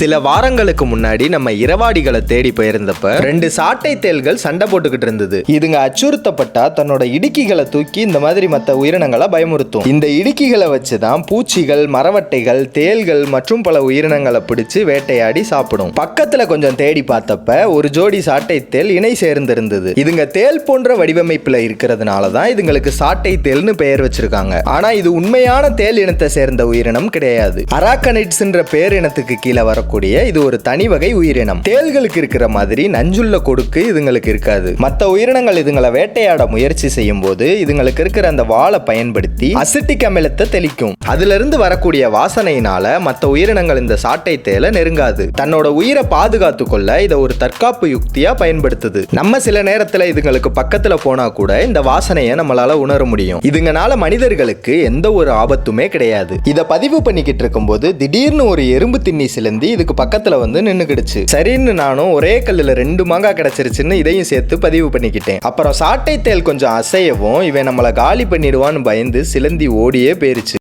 சில வாரங்களுக்கு முன்னாடி நம்ம இரவாடிகளை தேடி போயிருந்தப்ப ரெண்டு சாட்டை தேள்கள் சண்டை போட்டுக்கிட்டு இருந்தது. இதுங்க அச்சுறுத்தப்பட்டா தன்னோட இடுக்கிகளை தூக்கி இந்த மாதிரி மற்ற உயிரினங்களை பயமுறுத்தும். இந்த இடுக்கிகளை வச்சு தான் பூச்சிகள் மரவட்டைகள் தேள்கள் மற்றும் பல உயிரினங்களை பிடிச்சு வேட்டையாடி சாப்பிடும். பக்கத்துல கொஞ்சம் தேடி பார்த்தப்ப ஒரு ஜோடி சாட்டை தேல் இணை சேர்ந்திருந்தது. இதுங்க தேள் போன்ற வடிவமைப்புல இருக்கிறதுனால தான் இதுங்களுக்கு சாட்டை தேல்னு பெயர் வச்சிருக்காங்க. ஆனா இது உண்மையான தேல் இனத்தை சேர்ந்த உயிரினம் கிடையாது. அராக்கனைட்ஸ்ன்ற பேரினத்துக்கு கீழே வரக்கூடிய இது ஒரு தனி வகை உயிரினம் தேள்களுக்கு இருக்கிற மாதிரி நஞ்சுள்ள கொடுக்கு இதுங்களுக்கு இருக்காது. மற்ற உயிரினங்கள் இதுங்களை வேட்டையாட முயற்சி செய்யும் போது இதுங்களுக்கு இருக்கிற அந்த வாளை பயன்படுத்தி அசிட்டிக் அமிலத்தை தெளிக்கும். அதுல இருந்து வரக்கூடிய வாசனையினால மற்ற உயிரினங்கள் இந்த சாட்டை தேலை நெருங்காது. தன்னோட உயிரை பாதுகாத்து கொள்ள இதை ஒரு தற்காப்பு யுக்தியா பயன்படுத்துது. நம்ம சில நேரத்துல இதுங்களுக்கு பக்கத்துல போனா கூட இந்த வாசனையை நம்மளால உணர முடியும். இதுங்கனால மனிதர்களுக்கு எந்த ஒரு ஆபத்துமே கிடையாது. இதை பதிவு பண்ணிக்கிட்டு இருக்கும்போது திடீர்னு ஒரு எறும்பு திண்ணி சிலந்தி இதுக்கு பக்கத்துல வந்து நின்னுக்கிடுச்சு. சரின்னு நானும் ஒரே கல்லுல ரெண்டு மாங்காய் கிடைச்சிருச்சுன்னு இதையும் சேர்த்து பதிவு பண்ணிக்கிட்டேன். அப்புறம் சாட்டை தேல் கொஞ்சம் அசையவும் இவன் நம்மளை காலி பண்ணிடுவான்னு பயந்து சிலந்தி ஓடியே போயிருச்சு.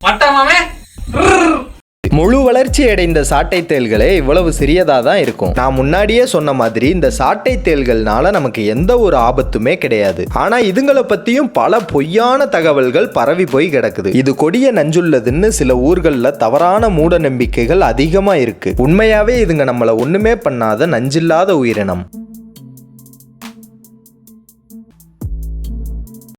முழு வளர்ச்சி அடைந்த சாட்டை தேள்களே இவ்வளவு சிறியதா தான் இருக்கும். நான் முன்னாடியே சொன்ன மாதிரி இந்த சாட்டை தேள்கள்னால நமக்கு எந்த ஒரு ஆபத்துமே கிடையாது. ஆனா இதுங்களை பத்தியும் பல பொய்யான தகவல்கள் பரவி போய் கிடக்குது. இது கொடிய நஞ்சுள்ளதுன்னு சில ஊர்கள்ல தவறான மூட நம்பிக்கைகள் அதிகமா இருக்கு. உண்மையாவே இதுங்க நம்மள ஒண்ணுமே பண்ணாத நஞ்சில்லாத உயிரினம்.